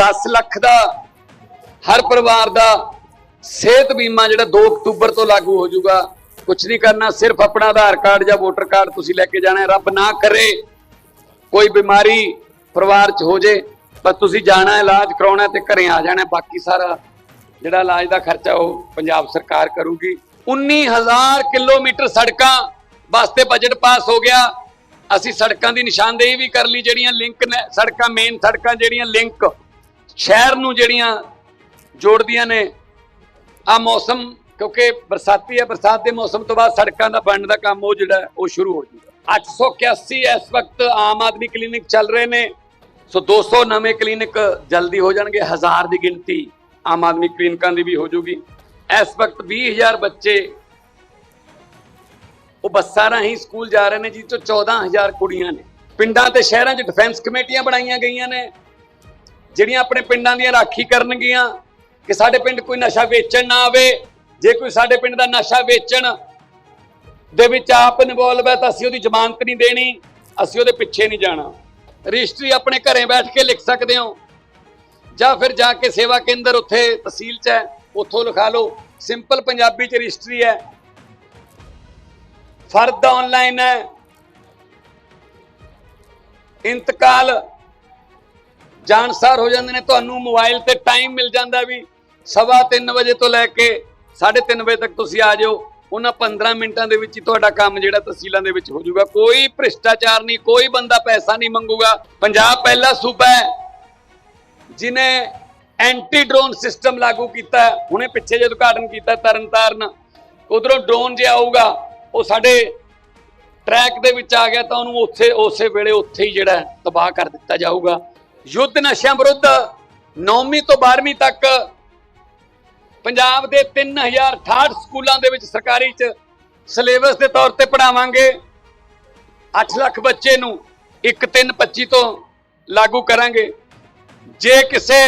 10 ਲੱਖ ਦਾ, ਹਰ ਪਰਿਵਾਰ ਦਾ ਸਿਹਤ ਬੀਮਾ ਜਿਹੜਾ 2 ਅਕਤੂਬਰ ਤੋਂ ਲਾਗੂ ਹੋ ਜਾਊਗਾ। ਕੁਝ ਨਹੀਂ ਕਰਨਾ, ਸਿਰਫ ਆਪਣਾ ਆਧਾਰ ਕਾਰਡ ਜਾਂ ਵੋਟਰ ਕਾਰਡ ਤੁਸੀਂ ਲੈ ਕੇ ਜਾਣਾ ਰੱਬ ਨਾ ਕਰੇ ਕੋਈ ਬਿਮਾਰੀ ਪਰਿਵਾਰ 'ਚ ਹੋ ਜੇ ਬਸ ਤੁਸੀਂ ਜਾਣਾ ਇਲਾਜ ਕਰਾਉਣਾ ਤੇ ਘਰੇ ਆ ਜਾਣਾ ਬਾਕੀ ਸਾਰਾ ਜਿਹੜਾ ਇਲਾਜ ਦਾ ਖਰਚਾ ਉਹ ਪੰਜਾਬ ਸਰਕਾਰ ਕਰੂਗੀ। 19000 ਕਿਲੋਮੀਟਰ ਸੜਕਾਂ ਵਾਸਤੇ ਬਜਟ ਪਾਸ ਹੋ ਗਿਆ। ਅਸੀਂ ਸੜਕਾਂ ਦੀ ਨਿਸ਼ਾਨਦੇਹੀ ਵੀ ਕਰ ਲਈ, ਜਿਹੜੀਆਂ ਲਿੰਕ ਨੇ, ਸੜਕਾਂ ਮੇਨ ਸੜਕਾਂ ਜਿਹੜੀਆਂ ਲਿੰਕ ਸ਼ਹਿਰ ਨੂੰ ਜਿਹੜੀਆਂ ਜੋੜਦੀਆਂ ਨੇ ਆ ਮੌਸਮ, ਕਿਉਂਕਿ ਬਰਸਾਤੀ ਹੈ, ਬਰਸਾਤ ਦੇ ਮੌਸਮ ਤੋਂ ਬਾਅਦ ਸੜਕਾਂ ਦਾ ਬਣਨ ਦਾ ਕੰਮ ਉਹ ਜਿਹੜਾ, ਉਹ ਸ਼ੁਰੂ ਹੋ ਜਾਊਗਾ। 881 ਇਸ ਵਕਤ ਆਮ ਆਦਮੀ ਕਲੀਨਿਕ ਚੱਲ ਰਹੇ ਨੇ। ਸੋ 200 ਨਵੇਂ ਕਲੀਨਿਕ ਜਲਦੀ ਹੋ ਜਾਣਗੇ, ਹਜ਼ਾਰ ਦੀ ਗਿਣਤੀ ਆਮ ਆਦਮੀ ਕਲੀਨਿਕਾਂ ਦੀ ਵੀ ਹੋ ਜਾਊਗੀ। ਇਸ ਵਕਤ 20000 ਬੱਚੇ, ਉਹ ਬੱਸਾਂ ਰਾਹੀਂ ਸਕੂਲ ਜਾ ਰਹੇ ਨੇ ਜਿਸ ਤੋਂ 14000 ਕੁੜੀਆਂ ਨੇ। ਪਿੰਡਾਂ ਤੇ ਸ਼ਹਿਰਾਂ 'ਚ ਡਿਫੈਂਸ ਕਮੇਟੀਆਂ ਬਣਾਈਆਂ ਗਈਆਂ ਨੇ। ਜਿਹੜੀਆਂ ਆਪਣੇ ਪਿੰਡਾਂ ਦੀਆਂ ਰਾਖੀ ਕਰਨਗੀਆਂ, ਕਿ ਸਾਡੇ ਪਿੰਡ ਕੋਈ ਨਸ਼ਾ ਵੇਚਣ ਨਾ ਆਵੇ, ਜੇ ਕੋਈ ਸਾਡੇ ਪਿੰਡ ਦਾ ਨਸ਼ਾ ਵੇਚਣ ਦੇ ਵਿੱਚ ਆਪ ਇਨਵੋਲਵ ਹੈ, ਤਾਂ ਅਸੀਂ ਉਹਦੀ ਜ਼ਮਾਨਤ ਨਹੀਂ ਦੇਣੀ, ਅਸੀਂ ਉਹਦੇ ਪਿੱਛੇ ਨਹੀਂ ਜਾਣਾ। ਰਜਿਸਟਰੀ ਆਪਣੇ ਘਰੇ ਬੈਠ ਕੇ ਲਿਖ ਸਕਦੇ ਹੋ, ਜਾਂ ਫਿਰ ਜਾ ਕੇ ਸੇਵਾ ਕੇਂਦਰ ਉੱਥੇ ਤਹਿਸੀਲ 'ਚ ਹੈ, ਉੱਥੋਂ ਲਿਖਾ ਲਓ। ਸਿੰਪਲ ਪੰਜਾਬੀ 'ਚ ਰਜਿਸਟਰੀ ਹੈ। ਫਰਦ ਆਨਲਾਈਨ ਹੈ। ਇੰਤਕਾਲ ਜਾਣਸਾਰ ਹੋ ਜਾਂਦੇ ਨੇ, ਤੁਹਾਨੂੰ ਮੋਬਾਈਲ ਤੇ ਟਾਈਮ ਮਿਲ ਜਾਂਦਾ ਵੀ ਸਵਾ 3 ਵਜੇ ਤੋਂ ਲੈ ਕੇ 3:30 ਵਜੇ ਤੱਕ ਤੁਸੀਂ ਆ ਜਾਓ। ਉਹਨਾਂ 15 ਮਿੰਟਾਂ ਦੇ ਵਿੱਚ ਹੀ ਤੁਹਾਡਾ ਕੰਮ ਜਿਹੜਾ ਤਹਿਸੀਲਾਂ ਦੇ ਵਿੱਚ ਹੋ ਜਾਊਗਾ। ਕੋਈ ਭ੍ਰਿਸ਼ਟਾਚਾਰ ਨਹੀਂ, ਕੋਈ ਬੰਦਾ ਪੈਸਾ ਨਹੀਂ ਮੰਗੂਗਾ। ਪੰਜਾਬ ਪਹਿਲਾ ਸੂਬਾ ਹੈ, ਜਿਨੇ ਐਂਟੀ ਡਰੋਨ ਸਿਸਟਮ ਲਾਗੂ ਕੀਤਾ ਹੁਣੇ ਪਿੱਛੇ ਜੇ ਉਦਘਾਟਨ ਕੀਤਾ ਤਰਨਤਾਰਨ, ਉਧਰੋਂ ਡਰੋਨ ਜੇ ਆਊਗਾ, ਉਹ ਸਾਡੇ ਟਰੈਕ ਦੇ ਵਿੱਚ ਆ ਗਿਆ ਤਾਂ ਉਹਨੂੰ ਉੱਥੇ, ਉਸੇ ਵੇਲੇ ਉੱਥੇ ਹੀ ਜਿਹੜਾ ਤਬਾਹ ਕਰ ਦਿੱਤਾ ਜਾਊਗਾ। ਯੁੱਧ ਨਸ਼ਿਆਂ ਵਿਰੁੱਧ 9ਵੀਂ ਤੋਂ 12ਵੀਂ ਤੱਕ ਪੰਜਾਬ ਦੇ 3068 ਸਕੂਲਾਂ ਦੇ ਵਿੱਚ ਸਰਕਾਰੀ ਚ ਸਿਲੇਬਸ ਦੇ ਤੌਰ ਤੇ ਪੜਾਵਾਂਗੇ 8 ਲੱਖ ਬੱਚੇ ਨੂੰ 1325 ਤੋਂ ਲਾਗੂ ਕਰਾਂਗੇ। ਜੇ ਕਿਸੇ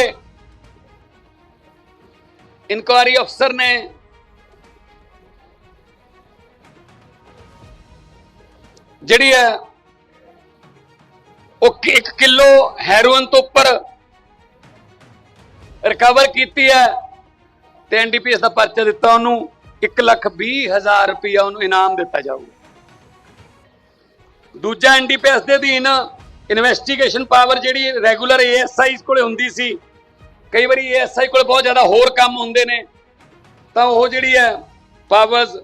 ਇਨਕੁਆਰੀ ਅਫਸਰ ਨੇ ਜਿਹੜੀ ਹੈ ਉਹ 1 ਕਿਲੋ ਹੈਰੋਇਨ ਤੋਂ ਉੱਪਰ ਰਿਕਵਰ ਕੀਤੀ ਹੈ ਤੇ ਐਨਡੀਪੀਐਸ ਦਾ ਪਰਚਾ ਦਿੱਤਾ ਉਹਨੂੰ 1 ਲੱਖ 20 ਹਜ਼ਾਰ ਰੁਪਇਆ ਉਹਨੂੰ ਇਨਾਮ ਦਿੱਤਾ ਜਾਊਗਾ। ਦੂਜਾ ਐਨਡੀਪੀਐਸ ਦੇ ਅਧੀਨ ਇਨਵੈਸਟੀਗੇਸ਼ਨ ਪਾਵਰ ਜਿਹੜੀ ਰੈਗੂਲਰ ਏਐਸਆਈ ਕੋਲੇ ਹੁੰਦੀ ਸੀ, ਕਈ ਵਾਰੀ ਏਐਸਆਈ ਕੋਲੇ ਬਹੁਤ ਜ਼ਿਆਦਾ ਹੋਰ ਕੰਮ ਹੁੰਦੇ ਨੇ, ਤਾਂ ਉਹ ਜਿਹੜੀ ਹੈ ਪਾਵਰਸ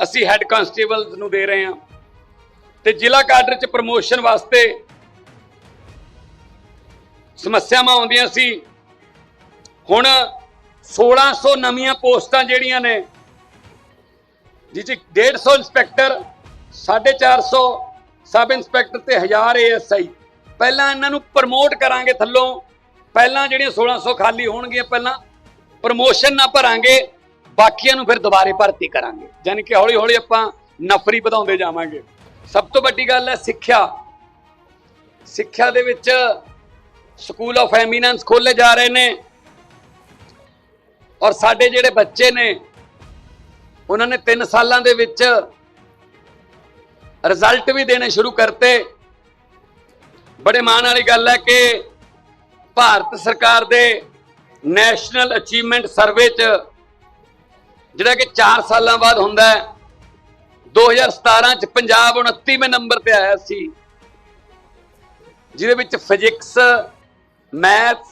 ਅਸੀਂ ਹੈੱਡ ਕਾਂਸਟੇਬਲਸ ਨੂੰ ਦੇ ਰਹੇ ਹਾਂ। ਤੇ ਜ਼ਿਲ੍ਹਾ ਕਾਡਰ ਚ ਪ੍ਰਮੋਸ਼ਨ ਵਾਸਤੇ ਸਮੱਸਿਆਵਾਂ ਆਉਂਦੀਆਂ ਸੀ। ਹੁਣ 1600 ਨਵੀਆਂ ਪੋਸਟਾਂ ਜਿਹੜੀਆਂ ਨੇ ਜਿਹ 'ਚ 150 ਇੰਸਪੈਕਟਰ 450 ਸਬ ਇੰਸਪੈਕਟਰ ਤੇ 1000 ਏਐਸਆਈ। ਪਹਿਲਾਂ ਇਹਨਾਂ ਨੂੰ ਪ੍ਰਮੋਟ ਕਰਾਂਗੇ ਥੱਲੋਂ। ਪਹਿਲਾਂ ਜਿਹੜੀਆਂ 1600 ਖਾਲੀ ਹੋਣਗੀਆਂ, ਪਹਿਲਾਂ ਪ੍ਰਮੋਸ਼ਨ ਨਾ ਭਰਾਂਗੇ, ਬਾਕੀਆਂ ਨੂੰ ਫਿਰ ਦੁਬਾਰੇ ਭਰਤੀ ਕਰਾਂਗੇ। ਯਾਨੀ ਕਿ ਹੌਲੀ ਹੌਲੀ ਆਪਾਂ ਨਫਰੀ ਵਧਾਉਂਦੇ ਜਾਵਾਂਗੇ। ਸਭ ਤੋਂ ਵੱਡੀ ਗੱਲ ਹੈ ਸਿੱਖਿਆ। ਸਿੱਖਿਆ ਦੇ ਵਿੱਚ ਸਕੂਲ ਆਫ ਐਮੀਨੈਂਸ ਖੋਲੇ ਜਾ ਰਹੇ ਨੇ। ਔਰ ਸਾਡੇ ਜਿਹੜੇ ਬੱਚੇ ਨੇ, ਉਹਨਾਂ ਨੇ 3 ਸਾਲਾਂ ਦੇ ਵਿੱਚ ਰਿਜ਼ਲਟ ਵੀ ਦੇਣੇ ਸ਼ੁਰੂ ਕਰਤੇ। ਬੜੇ ਮਾਣ ਵਾਲੀ ਗੱਲ ਹੈ ਕਿ ਭਾਰਤ ਸਰਕਾਰ ਦੇ ਨੈਸ਼ਨਲ ਅਚੀਵਮੈਂਟ ਸਰਵੇ 'ਚ, ਜਿਹੜਾ ਕਿ 4 ਸਾਲਾਂ ਬਾਅਦ ਹੁੰਦਾ ਹੈ 2017 ਚ ਪੰਜਾਬ 29ਵੇਂ ਨੰਬਰ ਤੇ ਆਇਆ ਸੀ। ਜਿਹਦੇ ਵਿੱਚ ਫਿਜ਼ਿਕਸ ਮੈਥ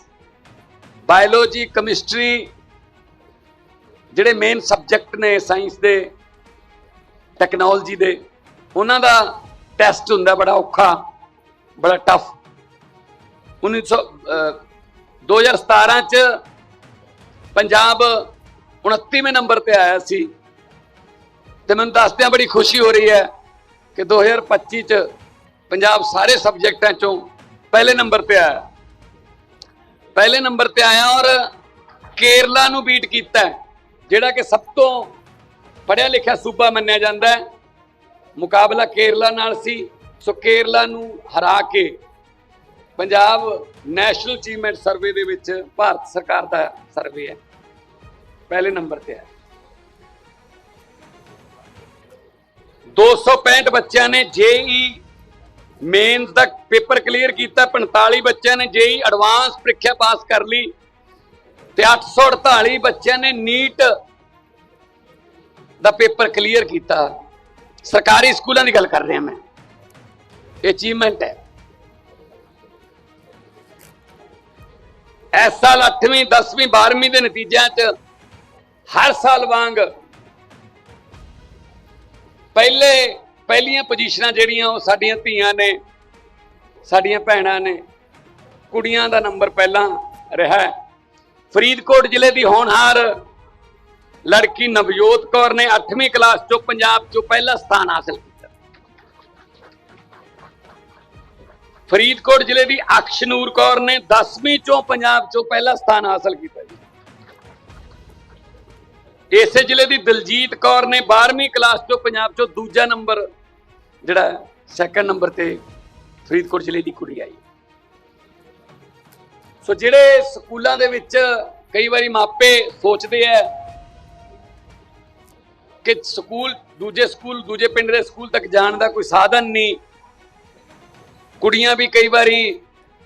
ਬਾਇਓਲੋਜੀ ਕੈਮਿਸਟਰੀ ਜਿਹੜੇ ਮੇਨ ਸਬਜੈਕਟ ਨੇ ਸਾਇੰਸ ਦੇ ਟੈਕਨੋਲੋਜੀ ਦੇ ਉਹਨਾਂ ਦਾ ਟੈਸਟ ਹੁੰਦਾ ਬੜਾ ਔਖਾ ਬੜਾ ਟਫ 1900 ਅਹ, 2017 ਚ ਪੰਜਾਬ 29ਵੇਂ ਨੰਬਰ ਤੇ ਆਇਆ ਸੀ। ਤੇ ਮੈਨੂੰ ਦੱਸਦਿਆਂ ਬੜੀ ਖੁਸ਼ੀ ਹੋ ਰਹੀ ਹੈ ਕਿ 2025 ਚ ਪੰਜਾਬ ਸਾਰੇ ਸਬਜੈਕਟਾਂ ਚੋਂ ਪਹਿਲੇ ਨੰਬਰ ਤੇ ਆਇਆ। ਪਹਿਲੇ ਨੰਬਰ ਤੇ ਆਇਆ ਔਰ ਕੇਰਲਾ ਨੂੰ ਬੀਟ ਕੀਤਾ ਜਿਹੜਾ ਕਿ ਸਭ ਤੋਂ ਪੜ੍ਹਿਆ ਲਿਖਿਆ ਸੂਬਾ ਮੰਨਿਆ ਜਾਂਦਾ ਹੈ। ਮੁਕਾਬਲਾ ਕੇਰਲਾ ਨਾਲ ਸੀ, ਸੋ ਕੇਰਲਾ ਨੂੰ ਹਰਾ ਕੇ ਪੰਜਾਬ ਨੈਸ਼ਨਲ ਅਚੀਵਮੈਂਟ ਸਰਵੇ ਦੇ ਵਿੱਚ ਭਾਰਤ ਸਰਕਾਰ ਦਾ ਸਰਵੇ ਹੈ। ਪਹਿਲੇ ਨੰਬਰ ਤੇ ਹੈ 265 ਬੱਚਿਆਂ ਨੇ ਜੇਈ ਮੇਨਸ ਦਾ ਪੇਪਰ ਕਲੀਅਰ ਕੀਤਾ 45 ਬੱਚਿਆਂ ਨੇ ਜੇਈ ਐਡਵਾਂਸ ਪ੍ਰੀਖਿਆ ਪਾਸ ਕਰ ਲਈ ਤੇ 848 ਬੱਚਿਆਂ ਨੇ ਨੀਟ ਦਾ ਪੇਪਰ ਕਲੀਅਰ ਕੀਤਾ। ਸਰਕਾਰੀ ਸਕੂਲਾਂ ਦੀ ਗੱਲ ਕਰ ਰਿਹਾ ਮੈਂ। ਇਹ ਅਚੀਵਮੈਂਟ ਹੈ। ਇਸ ਸਾਲ 8ਵੀਂ 10ਵੀਂ 12ਵੀਂ ਦੇ ਨਤੀਜਿਆਂ 'ਚ ਹਰ ਸਾਲ ਵਾਂਗ ਪਹਿਲੇ ਪਹਿਲੀਆਂ ਪੋਜੀਸ਼ਨਾਂ ਜਿਹੜੀਆਂ ਉਹ ਸਾਡੀਆਂ ਧੀਆਂ ਨੇ, ਸਾਡੀਆਂ ਭੈਣਾਂ ਨੇ। ਕੁੜੀਆਂ ਦਾ ਨੰਬਰ ਪਹਿਲਾਂ ਰਿਹਾ ਫਰੀਦਕੋਟ ਜ਼ਿਲ੍ਹੇ ਦੀ ਹੋਣਹਾਰ ਲੜਕੀ ਨਵਜੋਤ ਕੌਰ ਨੇ 8ਵੀਂ ਕਲਾਸ ਚੋਂ ਪੰਜਾਬ ਚੋਂ ਪਹਿਲਾ ਸਥਾਨ ਹਾਸਲ ਕੀਤਾ। ਫਰੀਦਕੋਟ ਜ਼ਿਲ੍ਹੇ ਦੀ ਅਕਸ਼ਨੂਰ ਕੌਰ ਨੇ 10ਵੀਂ ਚੋਂ ਪੰਜਾਬ ਚੋਂ ਪਹਿਲਾ ਸਥਾਨ ਹਾਸਲ ਕੀਤਾ ਜੀ। ਇਸੇ ਜ਼ਿਲ੍ਹੇ ਦੀ ਦਲਜੀਤ ਕੌਰ ਨੇ 12ਵੀਂ ਕਲਾਸ ਚੋਂ ਪੰਜਾਬ ਚੋਂ ਦੂਜਾ ਨੰਬਰ ਜਿਹੜਾ ਸੈਕੰਡ ਨੰਬਰ ਤੇ ਫਰੀਦਕੋਟ ਜ਼ਿਲ੍ਹੇ ਦੀ ਕੁੜੀ ਆਈ। ਸੋ ਜਿਹੜੇ ਸਕੂਲਾਂ ਦੇ ਵਿੱਚ ਕਈ ਵਾਰੀ ਮਾਪੇ ਸੋਚਦੇ ਆ ਕਿ ਸਕੂਲ ਦੂਜੇ ਸਕੂਲ, ਦੂਜੇ ਪਿੰਡ ਦੇ ਸਕੂਲ ਤੱਕ ਜਾਣ ਦਾ ਕੋਈ ਸਾਧਨ ਨਹੀਂ। ਕੁੜੀਆਂ ਵੀ ਕਈ ਵਾਰੀ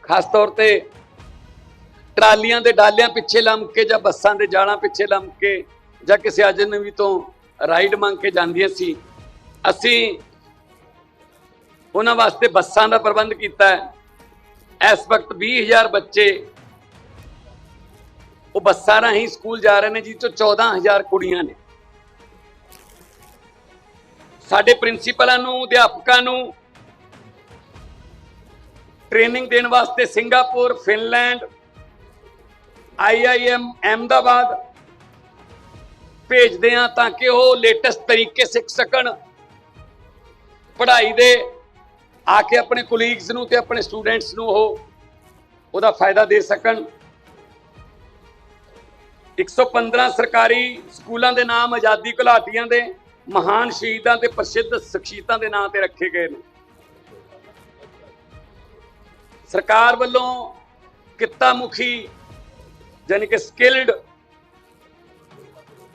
ਖਾਸ ਤੌਰ ਤੇ ਟਰਾਲੀਆਂ ਦੇ ਡਾਲਿਆਂ ਪਿੱਛੇ ਲੰਮ ਕੇ ਜਾਂ ਬੱਸਾਂ ਦੇ ਜਾਲਾਂ ਪਿੱਛੇ ਲੰਮ ਕੇ ਜਾਂ ਕਿਸੇ ਅਜਨਬੀ ਤੋਂ ਰਾਈਡ ਮੰਗ ਕੇ ਜਾਂਦੀਆਂ ਸੀ। ਅਸੀਂ ਉਹਨਾਂ ਵਾਸਤੇ ਬੱਸਾਂ ਦਾ ਪ੍ਰਬੰਧ ਕੀਤਾ ਹੈ। ਇਸ ਵਕਤ 20000 ਬੱਚੇ ਉਹ ਬੱਸਾਂ ਰਾਹੀਂ ਸਕੂਲ ਜਾ ਰਹੇ ਨੇ, ਜਿਸ ਚੋਂ 14000 ਕੁੜੀਆਂ ਨੇ। ਸਾਡੇ ਪ੍ਰਿੰਸੀਪਲਾਂ ਨੂੰ, ਅਧਿਆਪਕਾਂ ਨੂੰ ਟ੍ਰੇਨਿੰਗ ਦੇਣ ਵਾਸਤੇ ਸਿੰਗਾਪੁਰ, ਫਿਨਲੈਂਡ ਆਈਆਈਐਮ ਅਹਿਮਦਾਬਾਦ ਭੇਜਦੇ ਆ ਤਾਂ ਕਿ ਉਹ ਲੇਟੈਸਟ ਤਰੀਕੇ ਸਿੱਖ ਸਕਣ, ਪੜ੍ਹਾਈ ਦੇ ਆ ਕੇ ਆਪਣੇ ਕੋਲੀਗਸ ਨੂੰ ਤੇ ਆਪਣੇ ਸਟੂਡੈਂਟਸ ਨੂੰ ਉਹ ਉਹਦਾ ਫਾਇਦਾ ਦੇ ਸਕਣ। 115 ਸਰਕਾਰੀ ਸਕੂਲਾਂ ਦੇ ਨਾਮ ਆਜ਼ਾਦੀ ਘੁਲਾਟੀਆਂ ਦੇ ਮਹਾਨ ਸ਼ਹੀਦਾਂ ਤੇ ਪ੍ਰਸਿੱਧ ਸ਼ਖਸੀਅਤਾਂ ਦੇ ਨਾਂ ਤੇ ਰੱਖੇ ਗਏ ਨੇ। ਸਰਕਾਰ ਵੱਲੋਂ ਕਿੱਤਾ ਮੁਖੀ ਯਾਨੀ ਕਿ ਸਕਿਲਡ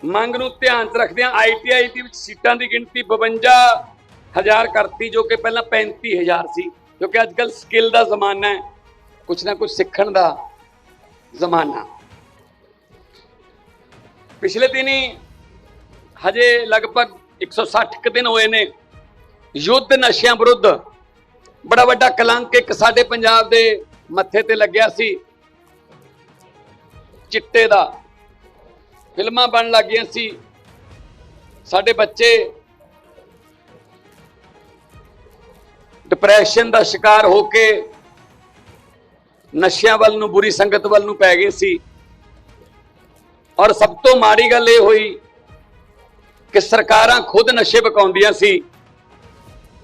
ਮੰਗ ਨੂੰ ਧਿਆਨ 'ਚ ਰੱਖਦਿਆਂ ਆਈਟੀਆਈ ਦੇ ਵਿੱਚ ਸੀਟਾਂ ਦੀ ਗਿਣਤੀ 52000 ਕਰਤੀ ਜੋ ਕਿ ਪਹਿਲਾਂ 35000 ਸੀ ਕਿਉਂਕਿ ਅੱਜ ਕੱਲ ਸਕਿੱਲ ਦਾ ਜ਼ਮਾਨਾ ਹੈ, ਕੁਛ ਨਾ ਕੁਛ ਸਿੱਖਣ ਦਾ ਜ਼ਮਾਨਾ। ਪਿਛਲੇ ਦਿਨੀ ਹਜੇ ਲਗਭਗ 160 ਕੁ ਦਿਨ ਹੋਏ ਨੇ, ਯੁੱਧ ਨਸ਼ਿਆਂ ਵਿਰੁੱਧ। ਬੜਾ ਵੱਡਾ ਕਲੰਕ ਇੱਕ ਸਾਡੇ ਪੰਜਾਬ ਦੇ ਮੱਥੇ ਤੇ ਲੱਗਿਆ ਸੀ, ਚਿੱਟੇ ਦਾ। ਫਿਲਮਾਂ ਬਣ ਲੱਗੀਆਂ ਸੀ। ਸਾਡੇ ਬੱਚੇ ਡਿਪਰੈਸ਼ਨ ਦਾ ਸ਼ਿਕਾਰ ਹੋ ਕੇ ਨਸ਼ਿਆਂ ਵੱਲ ਨੂੰ, ਬੁਰੀ ਸੰਗਤ ਵੱਲ ਨੂੰ ਪੈ ਗਏ ਸੀ। ਔਰ ਸਭ ਤੋਂ ਮਾੜੀ ਗੱਲ ਇਹ ਹੋਈ ਕਿ ਸਰਕਾਰਾਂ ਖੁਦ ਨਸ਼ੇ ਵਿਕਾਉਂਦੀਆਂ ਸੀ।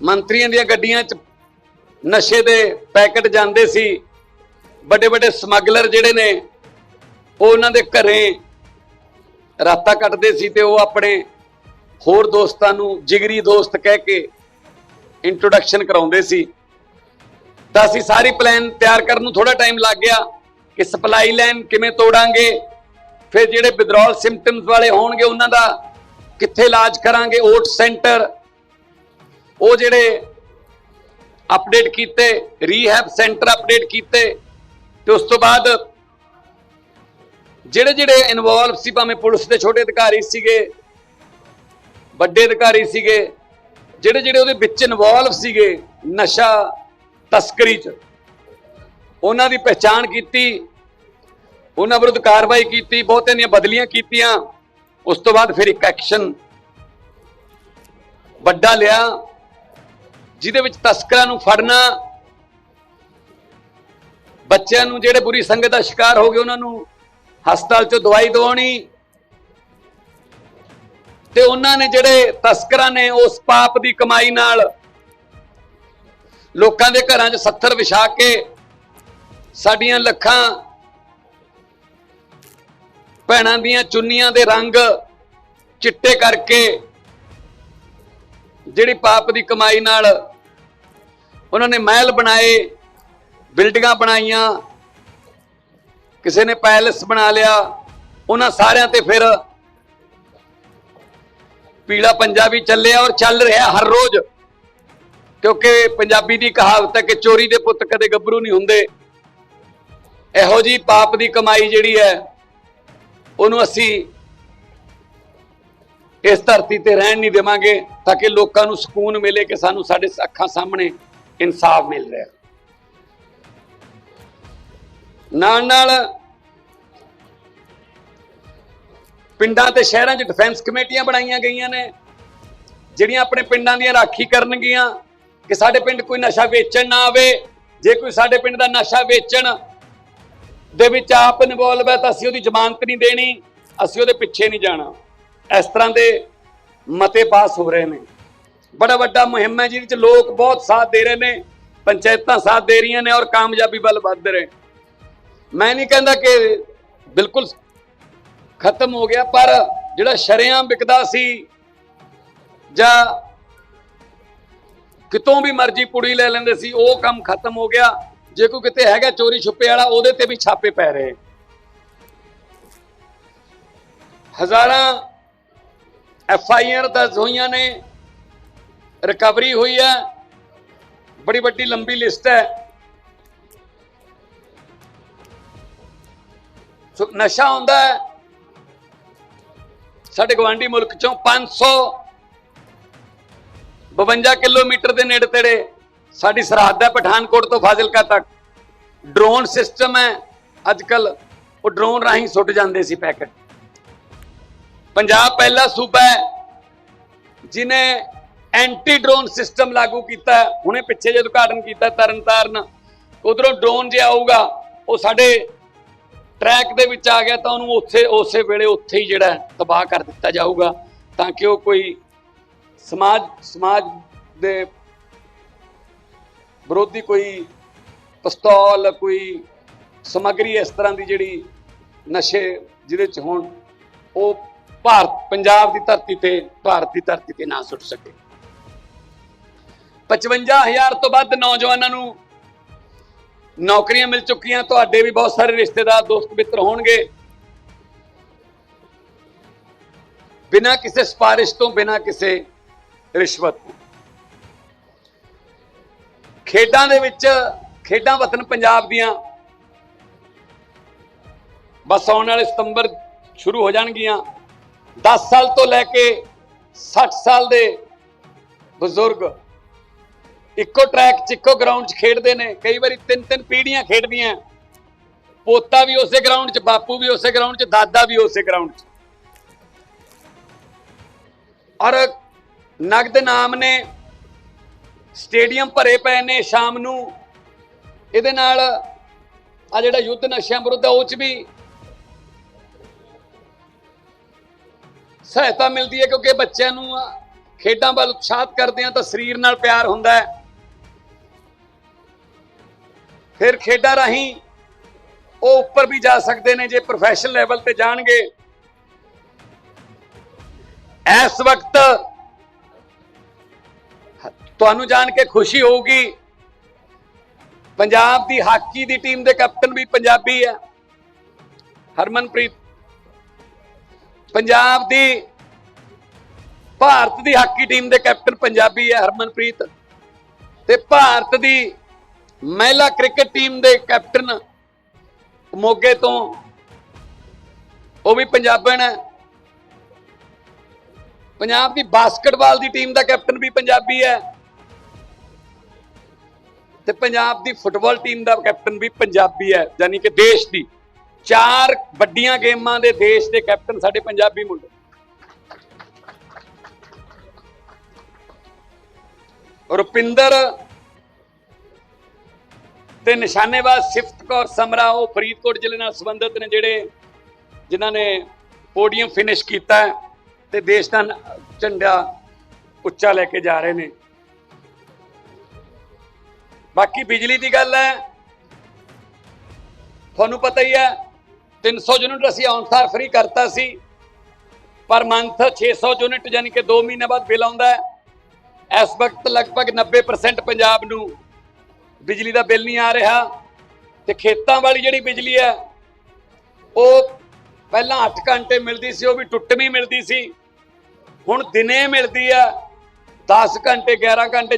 ਮੰਤਰੀਆਂ ਦੀਆਂ ਗੱਡੀਆਂ 'ਚ ਨਸ਼ੇ ਦੇ ਪੈਕਟ ਜਾਂਦੇ ਸੀ। ਵੱਡੇ ਵੱਡੇ ਸਮਗਲਰ ਜਿਹੜੇ ਨੇ, ਉਹ ਉਹਨਾਂ ਦੇ ਘਰੇ ਰਾਤਾਂ ਕੱਟਦੇ ਸੀ ਤੇ ਉਹ ਆਪਣੇ ਹੋਰ ਦੋਸਤਾਂ ਨੂੰ, ਜਿਗਰੀ ਦੋਸਤ ਕਹਿ ਕੇ ਇੰਟਰੋਡਕਸ਼ਨ ਕਰਾਉਂਦੇ ਸੀ। ਤਾਂ ਅਸੀਂ ਸਾਰੀ ਪਲਾਨ ਤਿਆਰ ਕਰਨ ਨੂੰ ਥੋੜਾ ਟਾਈਮ ਲੱਗ ਗਿਆ ਕਿ ਸਪਲਾਈ ਲਾਈਨ ਕਿਵੇਂ ਤੋੜਾਂਗੇ, ਫਿਰ ਜਿਹੜੇ ਵਿਦਰੋਲ ਸਿੰਪਟਮਸ ਵਾਲੇ ਹੋਣਗੇ ਉਹਨਾਂ ਦਾ ਕਿੱਥੇ ਇਲਾਜ ਕਰਾਂਗੇ ਓਟ ਸੈਂਟਰ ਉਹ ਜਿਹੜੇ ਅਪਡੇਟ ਕੀਤੇ ਰੀਹੈਬ ਸੈਂਟਰ ਅਪਡੇਟ ਕੀਤੇ, ਤੇ ਉਸ ਤੋਂ ਬਾਅਦ ਜਿਹੜੇ ਜਿਹੜੇ ਇਨਵੋਲਵ ਸੀ, ਭਾਵੇਂ ਪੁਲਿਸ ਦੇ ਛੋਟੇ ਅਧਿਕਾਰੀ ਸੀਗੇ, ਵੱਡੇ ਅਧਿਕਾਰੀ ਸੀਗੇ ਜਿਹੜੇ ਜਿਹੜੇ ਉਹਦੇ ਵਿੱਚ ਇਨਵੋਲਵ ਸੀਗੇ ਨਸ਼ਾ, ਤਸਕਰੀ ਚ, ਉਹਨਾਂ ਦੀ ਪਛਾਣ ਕੀਤੀ, ਉਹਨਾਂ ਵਿਰੁੱਧ ਕਾਰਵਾਈ ਕੀਤੀ, ਬਹੁਤਿਆਂ ਦੀਆਂ ਬਦਲੀਆਂ ਕੀਤੀਆਂ, ਉਸ ਤੋਂ ਬਾਅਦ ਫਿਰ ਇੱਕ ਐਕਸ਼ਨ ਵੱਡਾ ਲਿਆ, ਜਿਹਦੇ ਵਿੱਚ ਤਸਕਰਾਂ ਨੂੰ ਫੜਨਾ, ਬੱਚਿਆਂ ਨੂੰ ਜਿਹੜੇ ਬੁਰੀ ਸੰਗਤ ਦਾ ਸ਼ਿਕਾਰ ਹੋ ਗਏ, ਉਹਨਾਂ ਨੂੰ ਹਸਪਤਾਲ 'ਚੋਂ ਦਵਾਈ ਦਵਾਉਣੀ ਤੇ ਉਹਨਾਂ ਨੇ ਜਿਹੜੇ ਤਸਕਰਾਂ ਨੇ ਉਸ ਪਾਪ ਦੀ ਕਮਾਈ ਨਾਲ ਲੋਕਾਂ ਦੇ ਘਰਾਂ 'ਚ 70 ਵਿਛਾ ਕੇ ਸਾਡੀਆਂ ਲੱਖਾਂ ਭੈਣਾਂ ਦੀਆਂ ਚੁੰਨੀਆਂ ਦੇ ਰੰਗ ਚਿੱਟੇ ਕਰਕੇ ਜਿਹੜੀ ਪਾਪ ਦੀ ਕਮਾਈ ਨਾਲ ਉਹਨਾਂ ਨੇ ਮਹਿਲ ਬਣਾਏ, ਬਿਲਡਿੰਗਾਂ ਬਣਾਈਆਂ, ਕਿਸੇ ਨੇ ਪੈਲਸ ਬਣਾ ਲਿਆ, ਉਹਨਾਂ ਸਾਰਿਆਂ ਤੇ ਫਿਰ ਪੀਲਾ ਪੰਜਾਬੀ ਚੱਲਿਆ ਔਰ ਚੱਲ ਰਿਹਾ ਹਰ ਰੋਜ਼। ਕਿਉਂਕਿ ਪੰਜਾਬੀ ਦੀ ਕਹਾਵਤ ਹੈ ਕਿ ਚੋਰੀ ਦੇ ਪੁੱਤ ਕਦੇ ਗੱਭਰੂ ਨਹੀਂ ਹੁੰਦੇ। ਇਹੋ ਜੀ ਪਾਪ ਦੀ ਕਮਾਈ ਜਿਹੜੀ ਹੈ, ਉਹਨੂੰ ਅਸੀਂ ਇਸ ਧਰਤੀ ਤੇ ਰਹਿਣ ਨਹੀਂ ਦੇਵਾਂਗੇ ਤਾਂ ਕਿ ਲੋਕਾਂ ਨੂੰ ਸਕੂਨ ਮਿਲੇ ਕਿ ਸਾਨੂੰ ਸਾਡੇ ਅੱਖਾਂ ਸਾਹਮਣੇ ਇਨਸਾਫ ਮਿਲ ਰਿਹਾ। ਨਾਲ ਨਾਲ ਪਿੰਡਾਂ ਤੇ ਸ਼ਹਿਰਾਂ 'ਚ ਡਿਫੈਂਸ ਕਮੇਟੀਆਂ ਬਣਾਈਆਂ ਗਈਆਂ ਨੇ, ਜਿਹੜੀਆਂ ਆਪਣੇ ਪਿੰਡਾਂ ਦੀਆਂ ਰਾਖੀ ਕਰਨਗੀਆਂ, ਕਿ ਸਾਡੇ ਪਿੰਡ ਕੋਈ ਨਸ਼ਾ ਵੇਚਣ ਨਾ ਆਵੇ, ਜੇ ਕੋਈ ਸਾਡੇ ਪਿੰਡ ਦਾ ਨਸ਼ਾ ਵੇਚਣ ਦੇ ਵਿੱਚ ਆਪ ਇਨਵੋਲਵ ਹੈ ਤਾਂ ਅਸੀਂ ਉਹਦੀ ਜ਼ਮਾਨਤ ਨਹੀਂ ਦੇਣੀ, ਅਸੀਂ ਉਹਦੇ ਪਿੱਛੇ ਨਹੀਂ ਜਾਣਾ। ਇਸ ਤਰ੍ਹਾਂ ਦੇ ਮਤੇ ਪਾਸ ਹੋ ਰਹੇ ਨੇ। ਬੜਾ ਵੱਡਾ ਮੁਹਿੰਮ ਹੈ, ਜਿਹਦੇ ਵਿੱਚ ਲੋਕ ਬਹੁਤ ਸਾਥ ਦੇ ਰਹੇ ਨੇ, ਪੰਚਾਇਤਾਂ ਸਾਥ ਦੇ ਰਹੀਆਂ ਨੇ ਔਰ ਕਾਮਯਾਬੀ ਵੱਲ ਵੱਧ ਰਹੇ ਮੈਂ ਨਹੀਂ ਕਹਿੰਦਾ ਕਿ ਬਿਲਕੁਲ ਖਤਮ ਹੋ ਗਿਆ, ਪਰ ਜਿਹੜਾ ਸ਼ਰੇਆਮ ਵਿਕਦਾ ਸੀ ਜਾਂ ਕਿਤੋਂ ਵੀ ਮਰਜ਼ੀ ਪੁੜੀ ਲੈ ਲੈਂਦੇ ਸੀ, ਉਹ ਕੰਮ ਖਤਮ ਹੋ ਗਿਆ। ਜੇ ਕੋਈ ਕਿਤੇ ਹੈਗਾ ਚੋਰੀ ਛੁਪੇ ਵਾਲਾ, ਉਹਦੇ ਤੇ ਵੀ ਛਾਪੇ ਪੈ ਰਹੇ। ਹਜ਼ਾਰਾਂ ਐਫ ਆਈ ਆਰ ਦਰਜ ਹੋਈਆਂ ਨੇ, ਰਿਕਵਰੀ ਹੋਈ ਹੈ, ਬੜੀ ਵੱਡੀ ਲੰਬੀ ਲਿਸਟ ਹੈ। ਨਸ਼ਾ ਹੁੰਦਾ ਹੈ ਸਾਡੇ ਗਵਾਂਢੀ ਮੁਲਕ ਚੋਂ 500 52 ਕਿਲੋਮੀਟਰ ਦੇ ਨੇੜੇ ਤੇੜੇ ਸਾਡੀ ਸਰਹੱਦ ਹੈ ਪਠਾਨਕੋਟ ਤੋਂ ਫਾਜ਼ਿਲਕਾ ਤੱਕ। ਡਰੋਨ ਸਿਸਟਮ ਹੈ। ਅੱਜ ਕੱਲ ਉਹ ਡਰੋਨ ਰਾਹੀਂ ਸੁੱਟ ਜਾਂਦੇ ਸੀ ਪੈਕਟ। ਪੰਜਾਬ ਪਹਿਲਾ ਸੂਬਾ ਹੈ ਜਿਨੇ ਐਂਟੀ ਡਰੋਨ ਸਿਸਟਮ ਲਾਗੂ ਕੀਤਾ ਹੁਣੇ ਪਿੱਛੇ ਜੇ ਉਦਘਾਟਨ ਕੀਤਾ ਤਰਨਤਾਰਨ। ਉਧਰੋਂ ਡਰੋਨ ਜੇ ਆਊਗਾ, ਉਹ ਸਾਡੇ ਟਰੈਕ ਦੇ ਵਿੱਚ ਆ ਗਿਆ ਤਾਂ ਉਹਨੂੰ ਉੱਥੇ, ਉਸੇ ਵੇਲੇ ਉੱਥੇ ਹੀ ਜਿਹੜਾ ਤਬਾਹ ਕਰ ਦਿੱਤਾ ਜਾਊਗਾ, ਤਾਂ ਕਿ ਉਹ ਕੋਈ ਸਮਾਜ ਸਮਾਜ ਦੇ ਵਿਰੋਧੀ ਕੋਈ ਪਿਸਤੌਲ, ਕੋਈ ਸਮੱਗਰੀ ਇਸ ਤਰ੍ਹਾਂ ਦੀ ਜਿਹੜੀ ਨਸ਼ੇ ਜਿਹਦੇ ਚ ਹੋਣ, ਉਹ ਭਾਰਤ, ਪੰਜਾਬ ਦੀ ਧਰਤੀ ਤੇ, ਭਾਰਤ ਦੀ ਧਰਤੀ ਤੇ ਨਾ ਸੁੱਟ ਸਕੇ। 55000 ਤੋਂ ਵੱਧ ਨੌਜਵਾਨਾਂ ਨੂੰ ਨੌਕਰੀਆਂ ਮਿਲ ਚੁੱਕੀਆਂ, ਤੁਹਾਡੇ ਵੀ ਬਹੁਤ ਸਾਰੇ ਰਿਸ਼ਤੇਦਾਰ ਦੋਸਤ ਮਿੱਤਰ ਹੋਣਗੇ। ਬਿਨਾਂ ਕਿਸੇ ਸਪਾਰਿਸ਼ ਤੋਂ, ਬਿਨਾਂ ਕਿਸੇ ਰਿਸ਼ਵਤ ਤੋਂ। ਖੇਡਾਂ ਦੇ ਵਿੱਚ, ਖੇਡਾਂ ਵਤਨ ਪੰਜਾਬ ਦੀਆਂ ਬਸ ਆਉਣ ਵਾਲੇ ਸਤੰਬਰ ਸ਼ੁਰੂ ਹੋ ਜਾਣਗੀਆਂ। 10 ਸਾਲ ਤੋਂ ਲੈ ਕੇ 60 ਸਾਲ ਦੇ ਬਜ਼ੁਰਗ ਇੱਕੋ ਟਰੈਕ 'ਚ, ਇੱਕੋ ਗਰਾਊਂਡ 'ਚ ਖੇਡਦੇ ਨੇ। ਕਈ ਵਾਰੀ ਤਿੰਨ ਤਿੰਨ ਪੀੜ੍ਹੀਆਂ ਖੇਡਦੀਆਂ। ਪੋਤਾ ਵੀ ਉਸੇ ਗਰਾਊਂਡ 'ਚ, ਬਾਪੂ ਵੀ ਉਸੇ ਗਰਾਊਂਡ 'ਚ, ਦਾਦਾ ਵੀ ਉਸੇ ਗਰਾਊਂਡ 'ਚ। ਔਰ ਨਗਦ ਨਾਮ ਨੇ, ਸਟੇਡੀਅਮ ਭਰੇ ਪਏ ਨੇ ਸ਼ਾਮ ਨੂੰ। ਇਹਦੇ ਨਾਲ ਆ ਜਿਹੜਾ ਯੁੱਧ ਨਸ਼ਿਆਂ ਵਿਰੁੱਧ ਹੈ ਉਹ 'ਚ ਵੀ ਸਹਾਇਤਾ ਮਿਲਦੀ ਹੈ, ਕਿਉਂਕਿ ਬੱਚਿਆਂ ਨੂੰ ਖੇਡਾਂ ਵੱਲ ਉਤਸ਼ਾਹਤ ਕਰਦੇ ਆ ਤਾਂ ਸਰੀਰ ਨਾਲ ਪਿਆਰ ਹੁੰਦਾ ਹੈ। ਫਿਰ ਖੇਡਾਂ ਰਾਹੀਂ ਉਹ ਉੱਪਰ ਵੀ ਜਾ ਸਕਦੇ ਨੇ ਜੇ ਪ੍ਰੋਫੈਸ਼ਨਲ ਲੈਵਲ ਤੇ ਜਾਣਗੇ। ਇਸ ਵਕਤ ਤੁਹਾਨੂੰ ਜਾਣ ਕੇ ਖੁਸ਼ੀ ਹੋਊਗੀ, ਪੰਜਾਬ ਦੀ ਹਾਕੀ ਦੀ ਟੀਮ ਦੇ ਕੈਪਟਨ ਵੀ ਪੰਜਾਬੀ ਹੈ। ਹਰਮਨਪ੍ਰੀਤ, ਪੰਜਾਬ ਦੀ, ਭਾਰਤ ਦੀ ਹਾਕੀ ਟੀਮ ਦੇ ਕੈਪਟਨ ਪੰਜਾਬੀ ਹੈ ਹਰਮਨਪ੍ਰੀਤ ਤੇ ਭਾਰਤ ਦੀ ਮਹਿਲਾ ਕ੍ਰਿਕਟ ਟੀਮ ਦੇ ਕੈਪਟਨ ਮੋਗੇ ਤੋਂ, ਉਹ ਵੀ ਪੰਜਾਬਣ ਹੈ। ਪੰਜਾਬ ਦੀ ਬਾਸਕਟਬਾਲ ਦੀ ਟੀਮ ਦਾ ਕੈਪਟਨ ਵੀ ਪੰਜਾਬੀ ਹੈ। ਤੇ ਪੰਜਾਬ ਦੀ ਫੁੱਟਬਾਲ ਟੀਮ ਦਾ ਕੈਪਟਨ ਵੀ ਪੰਜਾਬੀ ਹੈ, ਯਾਨੀ ਕਿ ਦੇਸ਼ ਦੀ। ਚਾਰ ਵੱਡੀਆਂ ਗੇਮਾਂ ਦੇ ਦੇਸ਼ ਦੇ ਕੈਪਟਨ ਸਾਡੇ ਪੰਜਾਬੀ ਮੁੰਡੇ। ਰੁਪਿੰਦਰ ਤੇ ਨਿਸ਼ਾਨੇਬਾਜ਼ ਸਿਫਤ ਕੌਰ ਸਮਰਾ, ਉਹ ਫਰੀਦਕੋਟ ਜ਼ਿਲ੍ਹੇ ਨਾਲ ਸੰਬੰਧਿਤ ਨੇ ਜਿਹੜੇ ਜਿਨ੍ਹਾਂ ਨੇ ਪੋਡੀਅਮ ਫਿਨਿਸ਼ ਕੀਤਾ ਹੈ ਤੇ ਦੇਸ਼ ਦਾ ਝੰਡਾ ਉੱਚਾ ਲੈ ਕੇ ਜਾ ਰਹੇ ਨੇ। ਬਾਕੀ ਬਿਜਲੀ ਦੀ ਗੱਲ ਹੈ, ਤੁਹਾਨੂੰ ਪਤਾ ਹੀ ਹੈ 300 ਯੂਨਿਟ ਅਸੀਂ ਔਨਸਾਰ ਫ੍ਰੀ ਕਰਤਾ ਸੀ, ਪਰ ਮੰਥ 600 ਯੂਨਿਟ ਯਾਨੀ ਕਿ 2 ਮਹੀਨੇ ਬਾਅਦ ਬਿੱਲ ਆਉਂਦਾ ਹੈ। ਇਸ ਵਕਤ ਲਗਭਗ 90% ਪੰਜਾਬ ਨੂੰ ਬਿਜਲੀ ਦਾ ਬਿੱਲ ਨਹੀਂ ਆ ਰਿਹਾ ਤੇ ਖੇਤਾਂ ਵਾਲੀ ਜਿਹੜੀ ਬਿਜਲੀ ਹੈ, ਉਹ ਪਹਿਲਾਂ 8 ਘੰਟੇ ਮਿਲਦੀ ਸੀ, ਉਹ ਵੀ ਟੁੱਟਵੀਂ ਮਿਲਦੀ ਸੀ। ਹੁਣ ਦਿਨੇ ਮਿਲਦੀ ਆ 10 ਘੰਟੇ 11 ਘੰਟੇ